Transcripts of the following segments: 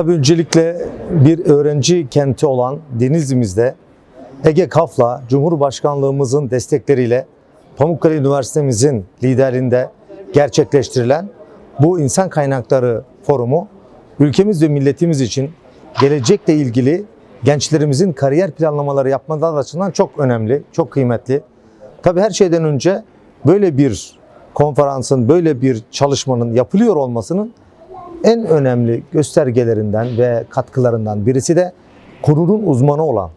Tabii öncelikle bir öğrenci kenti olan Denizli'mizde Ege Kaf'la Cumhurbaşkanlığımızın destekleriyle Pamukkale Üniversitemizin liderliğinde gerçekleştirilen bu insan kaynakları forumu ülkemiz ve milletimiz için gelecekle ilgili gençlerimizin kariyer planlamaları yapmaları açısından çok önemli, çok kıymetli. Tabii her şeyden önce böyle bir konferansın, böyle bir çalışmanın yapılıyor olmasının en önemli göstergelerinden ve katkılarından birisi de konunun uzmanı olan,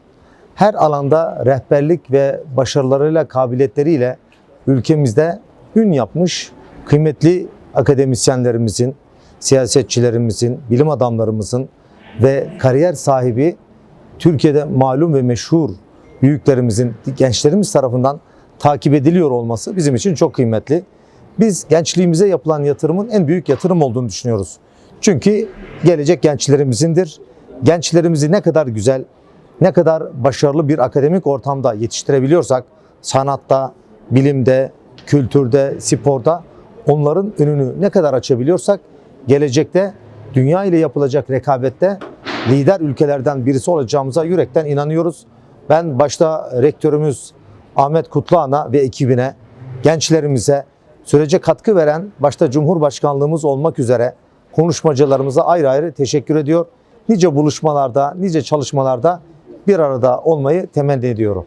her alanda rehberlik ve başarılarıyla, kabiliyetleriyle ülkemizde ün yapmış kıymetli akademisyenlerimizin, siyasetçilerimizin, bilim adamlarımızın ve kariyer sahibi Türkiye'de malum ve meşhur büyüklerimizin, gençlerimiz tarafından takip ediliyor olması bizim için çok kıymetli. Biz gençliğimize yapılan yatırımın en büyük yatırım olduğunu düşünüyoruz. Çünkü gelecek gençlerimizin,dir Gençlerimizi ne kadar güzel, ne kadar başarılı bir akademik ortamda yetiştirebiliyorsak, sanatta, bilimde, kültürde, sporda onların önünü ne kadar açabiliyorsak, gelecekte dünya ile yapılacak rekabette lider ülkelerden birisi olacağımıza yürekten inanıyoruz. Ben başta rektörümüz Ahmet Kutluhan'a ve ekibine, gençlerimize, sürece katkı veren başta Cumhurbaşkanlığımız olmak üzere konuşmacılarımıza ayrı ayrı teşekkür ediyor. Nice buluşmalarda, nice çalışmalarda bir arada olmayı temenni ediyorum.